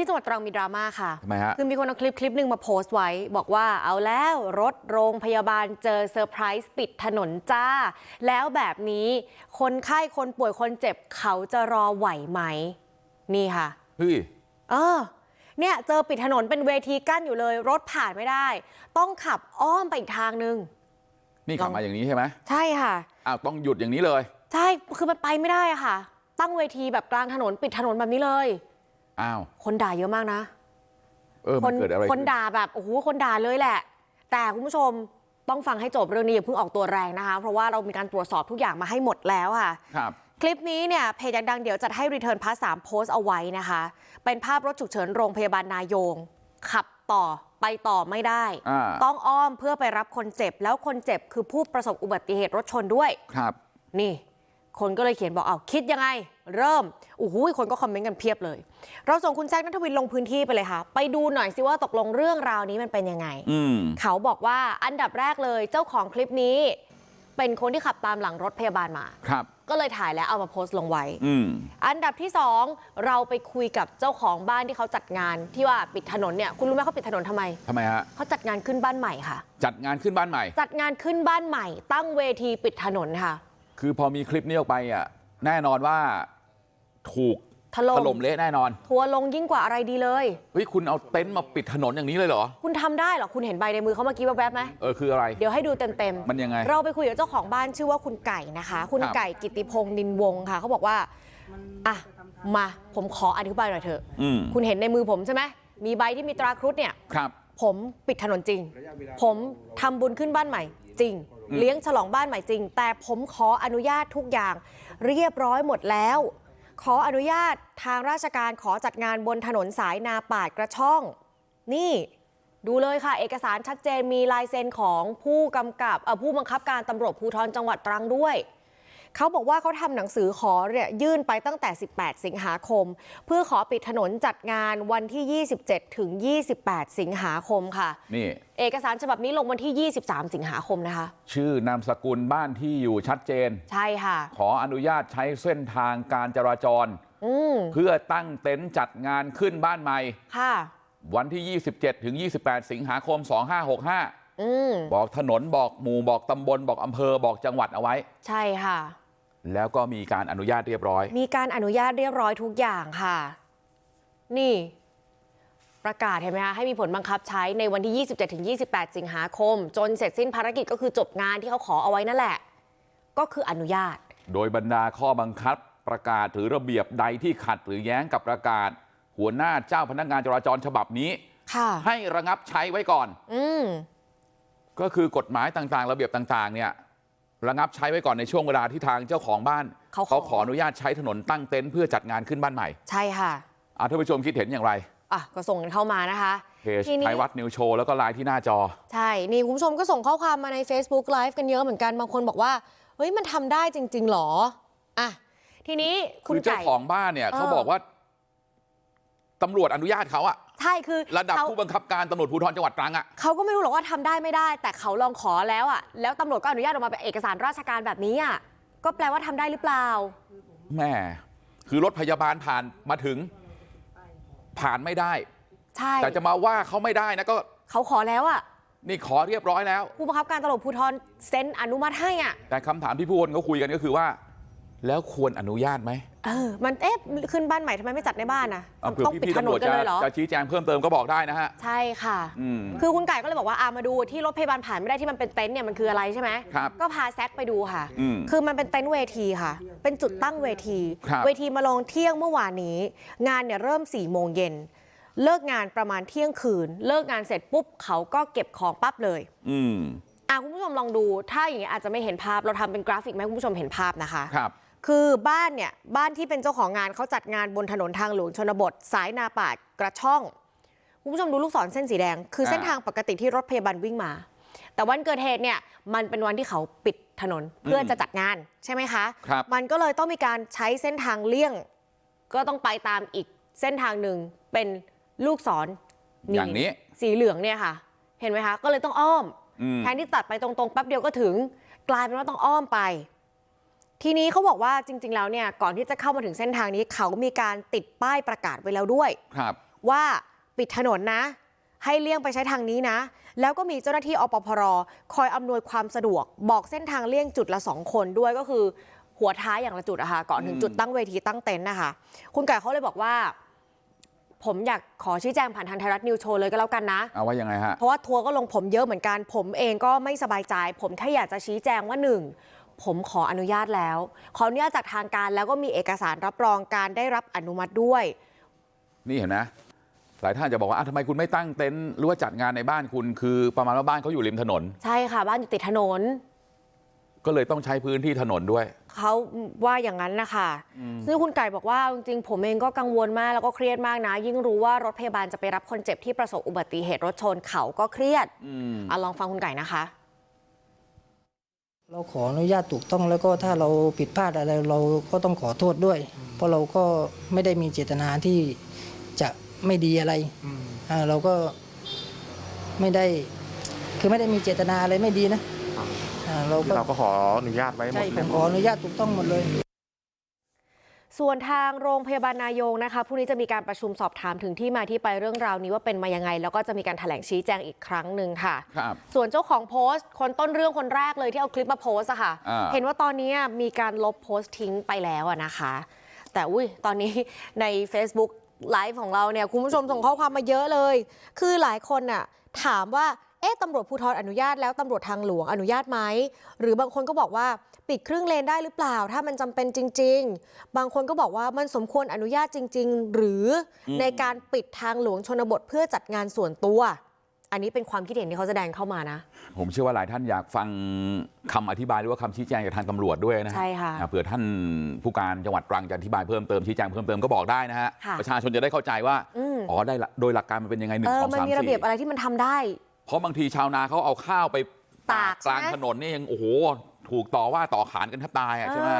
ที่จังหวัดตรังมีดราม่าค่ะทำไมฮะคือมีคนเอาคลิปคลิปหนึ่งมาโพสต์ไว้ บอกว่าเอาแล้วรถโรงพยาบาลเจอเซอร์ไพรส์ปิดถนนจ้า แล้วแบบนี้คนไข้คนป่วยคนเจ็บเขาจะรอไหวไหม นี่ค่ะเฮ้ยเออเนี่ยเจอปิดถนนเป็นเวทีกั้นอยู่เลย รถผ่านไม่ได้ ต้องขับอ้อมไปอีกทางนึง นี่ขับมาอย่างนี้ใช่ไหมใช่ค่ะอ้าวต้องหยุดอย่างนี้เลย ใช่คือมันไปไม่ได้อะค่ะ ตั้งเวทีแบบกลางถนนปิดถนนแบบนี้เลย อ้าวคนด่าเยอะมากนะเออคมันนเกิดอะไรคนขึ้นด่าแบบโอ้โหคนด่าเลยแหละ แต่คุณผู้ชมต้องฟังให้จบเรื่องนี้อย่าเพิ่งออกตัวแรงนะคะ เพราะว่าเรามีการตรวจสอบทุกอย่างมาให้หมดแล้วค่ะครับคลิปนี้เนี่ยเพจอยากดังเดี๋ยวจัดให้รีเทิร์นพาร์ทสามโพสต์เอาไว้นะคะ เป็นภาพรถฉุกเฉินโรงพยาบาลนายง ขับต่อไปต่อไม่ได้อ่าต้องอ้อมเพื่อไปรับคนเจ็บ แล้วคนเจ็บคือผู้ประสบอุบัติเหตุรถชนด้วยครับ นี่ คนก็เลยเขียนบอกเอาคิดยังไง เริ่มโอ้โหคนก็คอมเมนต์กันเพียบเลย เราส่งคุณแซคนัทวินลงพื้นที่ไปเลยค่ะ ไปดูหน่อยสิว่าตกลงเรื่องราวนี้มันเป็นยังไงอืมเขาบอกว่าอันดับแรกเลยเจ้าของคลิปนี้ เป็นคนที่ขับตามหลังรถพยาบาลมาครับ ก็เลยถ่ายแล้วเอามาโพสต์ลงไว้อืมอันดับที่สองเราไปคุยกับเจ้าของบ้านที่เขาจัดงานที่ว่าปิดถนนเนี่ยคุณรู้ไหมเขาปิดถนนทำไมทำไมฮะเขาจัดงานขึ้นบ้านใหม่ค่ะ จัดงานขึ้นบ้านใหม่ จัดงานขึ้นบ้านใหม่ ตั้งเวทีปิดถนนค่ะ คือพอมีคลิปนี้ออกไปอะแน่นอนว่าถูกถล่มถล่มเละแน่นอนทัวร์ลงยิ่งกว่าอะไรดีเลยเฮ้ยคุณเอาเต็นท์มาปิดถนนอย่างนี้เลยเหรอคุณทำได้เหรอคุณเห็นใบในมือเขาเมื่อกี้แวบๆไหมเออคืออะไรเดี๋ยวให้ดูเต็มๆมันยังไงเราไปคุยกับเจ้าของบ้านชื่อว่าคุณไก่นะคะ คุณครับไก่กิติพงศ์นินวงศ์ค่ะเขาบอกว่าอะมาผมขออธิบายหน่อยเถอะอืมคุณเห็นในมือผมใช่ไหมมีใบที่มีตราครุฑเนี่ยครับ ผมปิดถนนจริง ผมทำบุญขึ้นบ้านใหม่จริงอืม เลี้ยงฉลองบ้านใหม่จริง แต่ผมขออนุญาตทุกอย่างเรียบร้อยหมดแล้ว ขออนุญาตทางราชการขอจัดงานบนถนนสายนาป่าดกระช่อง นี่ดูเลยค่ะ เอกสารชัดเจนมีลายเซ็นของผู้กำกับผู้บังคับการตำรวจภูธรจังหวัดตรังด้วย เขาบอกว่าเขาทำหนังสือขอเนี่ยยื่นไปตั้งแต่ 18 สิงหาคม เพื่อขอปิดถนนจัดงานวันที่ 27 ถึง 28 สิงหาคมค่ะ นี่ เอกสารฉบับนี้ลงวันที่ 23 สิงหาคมนะคะ ชื่อนามสกุลบ้านที่อยู่ชัดเจน ใช่ค่ะ ขออนุญาตใช้เส้นทางการจราจรอืมเพื่อตั้งเต็นท์จัดงานขึ้นบ้านใหม่ค่ะ วันที่ 27 ถึง 28 สิงหาคม 2565อืมบอกถนนบอกหมู่บอกตำบลบอกอำเภอบอกจังหวัดเอาไว้ ใช่ค่ะ แล้วก็มีการอนุญาตเรียบร้อย มีการอนุญาตเรียบร้อยทุกอย่างค่ะ นี่ ประกาศเห็นไหมคะให้มีผลบังคับใช้ในวันที่ 27ถึง28 สิงหาคม จนเสร็จสิ้นภารกิจก็คือจบงานที่เขาขอเอาไว้นั่นแหละ ก็คืออนุญาต โดยบรรดาข้อบังคับประกาศหรือระเบียบใดที่ขัดหรือแย้งกับประกาศ หัวหน้าเจ้าพนักงานจราจรฉบับนี้ค่ะให้ระงับใช้ไว้ก่อนอืมก็คือกฎหมายต่างๆ ระเบียบต่าง ๆ เนี่ย ระงับใช้ไว้ก่อนในช่วงเวลาที่ทางเจ้าของบ้านเขาขอขออนุญาตใช้ถนนตั้งเต็นท์เพื่อจัดงานขึ้นบ้านใหม่ใช่ค่ะอ่าท่านผู้ชมคิดเห็นอย่างไรอะก็ส่งกันเข้ามานะคะเพจทีนี้ไทยวัดนิวโชว์แล้วก็ไลน์ที่หน้าจอ ใช่นี่คุณผู้ชมก็ส่งข้อความมาใน Facebook Live กันเยอะเหมือนกันบางคนบอกว่าเฮ้ยมันทำได้จริง ๆหรออะทีนี้คุคืณอเจ้าไก่ของบ้านเนี่ยเออเขาบอกว่าตำรวจอนุญาตเขาอะ ใช่คือระดับเขาผู้บังคับการตำรวจภูธรจังหวัดตรังอะเขาก็ไม่รู้หรอกว่าทำได้ไม่ได้ แต่เขาลองขอแล้วอะแล้วตำรวจก็อนุญาตออกมาเป็นเอกสารราชการแบบนี้อะก็แปลว่าทำได้หรือเปล่า แม่คือรถพยาบาลผ่านมาถึง ผ่านไม่ได้ ใช่แต่จะมาว่าเขาไม่ได้นะก็เขาขอแล้วอะนี่ขอเรียบร้อยแล้ว ผู้บังคับการตำรวจภูธรเซ็นอนุมัติให้อะ แต่คำถามที่ผู้คนเขาคุยกันก็คือว่า แล้วควรอนุญาตไหมเออมันเอ๊ะขึ้นบ้านใหม่ทำไมไม่จัดในบ้านนะเอาเผื่อต้องปิดพี่ๆถนตำรวนจกันจะเลยเหรอจะชี้แจงเพิ่มเติมก็บอกได้นะฮะใช่ค่ะอืมคือคุณไก่ก็เลยบอกว่าอามาดูที่รถพยาบาลผ่านไม่ได้ที่มันเป็นเต็นท์เนี่ยมันคืออะไรใช่ไหมครับก็พาแซกไปดูค่ะอืมคือมันเป็นเต็นท์เวทีค่ะ เป็นจุดตั้งเวทีครับเวทีมาลงเที่ยงเมื่อวานนี้ งานเนี่ยเริ่ม4ี่โมงเย็นเลิกงานประมาณเที่ยงคืน เลิกงานเสร็จปุ๊บเขาก็เก็บของปั๊บเลย อืมอะคุณผู้ชมลองดู ถ้าอย่างเงี้ยอาจจะไม่เห็นภาพเราทำเป็นกราฟิกมาให้คุณผู้ชมเห็นภาพนะคะครับ คือบ้านเนี่ยบ้านที่เป็นเจ้าของงานเขาจัดงานบนถนนทางหลวงชนบท สายนาป่าดกระช่องคุณผู้ชมดูลูกศรเส้นสีแดง คือเส้นอ่าทางปกติที่รถพยาบาลวิ่งมา แต่วันเกิดเหตุเนี่ยมันเป็นวันที่เขาปิดถนนเพื่อจะจัดงานใช่ไหมคะครับมันก็เลยต้องมีการใช้เส้นทางเลี่ยง ก็ต้องไปตามอีกเส้นทางหนึ่งเป็นลูกศรอย่างนี้ สีเหลืองเนี่ยค่ะ เห็นไหมคะ ก็เลยต้องอ้อม อืม แทนที่ตัดไปตรงๆแป๊บเดียวก็ถึง กลายเป็นว่าต้องอ้อมไป ทีนี้เขาบอกว่าจริงๆแล้วเนี่ยก่อนที่จะเข้ามาถึงเส้นทางนี้เขามีการติดป้ายประกาศไว้แล้วด้วยครับว่าปิดถนนนะ ให้เลี่ยงไปใช้ทางนี้นะ แล้วก็มีเจ้าหน้าที่อปพรคอยอำนวยความสะดวก บอกเส้นทางเลี่ยงจุดละสองคนด้วยก็คือหัวท้ายอย่างละจุดอะค่ะก่อนถึงจุดตั้งเวทีตั้งเต็นท์นะคะคุณไก่เขาเลยบอกว่า ผมอยากขอชี้แจงผ่านทางไทยรัฐนิวโชว์เลยก็แล้วกันนะเอาว่ายังไงฮะเพราะว่าทัวร์ก็ลงผมเยอะเหมือนกัน ผมเองก็ไม่สบายใจ ผมแค่อยากจะชี้แจงว่าหนึ่ง ผมขออนุญาตแล้วขออนุญาตจากทางการแล้วก็มีเอกสารรับรองการได้รับอนุมัติด้วยนี่เห็นไหมหลายท่านจะบอกว่าอะทำไมคุณไม่ตั้งเต็นท์หรือว่าจัดงานในบ้านคุณคือประมาณว่าบ้านเขาอยู่ริมถนนใช่ค่ะบ้านอยู่ติดถนนก็เลยต้องใช้พื้นที่ถนนด้วยเขาว่าอย่างนั้นนะคะซึ่งคุณไก่บอกว่าจริงๆผมเองก็กังวลมากแล้วก็เครียดมากนะ ยิ่งรู้ว่ารถพยาบาลจะไปรับคนเจ็บที่ประสบอุบัติเหตุรถชนเขาก็เครียดอืมอะลองฟังคุณไก่นะคะ เราขออนุญาตถูกต้องแล้วก็ถ้าเราผิดพลาดอะไรเราก็ต้องขอโทษด้วย เพราะเราก็ไม่ได้มีเจตนาที่จะไม่ดีอะไรอ่าเราก็ไม่ได้ คือไม่ได้มีเจตนาอะไรไม่ดีนะอ่าเราก็เราก็ขออนุญาตไว้หมใช่ดผมขออนุญาตถูกต้องหมดเลย ส่วนทางโรงพยาบาลนายงนะคะพรุ่งนี้จะมีการประชุมสอบถามถึงที่มาที่ไปเรื่องราวนี้ว่าเป็นมายังไง แล้วก็จะมีการแถลงชี้แจงอีกครั้งหนึ่งค่ะ ครับ ส่วนเจ้าของโพสต์ คนต้นเรื่องคนแรกเลยที่เอาคลิปมาโพสต์อะค่ะ อ่า เห็นว่าตอนนี้มีการลบโพสต์ทิ้งไปแล้วอะนะคะ แต่อุ้ยตอนนี้ใน Facebook ไลฟ์ของเราเนี่ยคุณผู้ชมส่งข้อความมาเยอะเลย คือหลายคนน่ะถามว่าเอ๊ะ ตำรวจภูธรอนุญาตแล้วตำรวจทางหลวงอนุญาตไหมหรือบางคนก็บอกว่าปิดครึ่งเลนได้หรือเปล่า ถ้ามันจำเป็นจริง ๆ บางคนก็บอกว่ามันสมควรอนุญาตจริง ๆ หรืออในการปิดทางหลวงชนบทเพื่อจัดงานส่วนตัว อันนี้เป็นความคิดเห็นที่เขาแสดงเข้ามานะ ผมเชื่อว่าหลายท่านอยากฟังคำอธิบายหรือว่าคำชี้แจงจากทางตำรวจด้วยนะฮะใช่ค่ะอ่าเผื่อท่านผู้การจังหวัดตรังจะอธิบายเพิ่มเติมชี้แจงเพิ่มเติมก็บอกได้นะฮะค่ะประชาชนจะได้เข้าใจว่าอืมอ๋อได้ละโดยหลักการมันเป็นยังไงหนึ่เองอสองมันสามมีระเบียบสี่อะไรที่มันทำได้ เพราะบางทีชาวนาเขาเอาข้าวไปตากกลางถนนเนี่ยังโอ้โหถูกต่อว่าต่อขานกันแทบตายอะใช่ไหม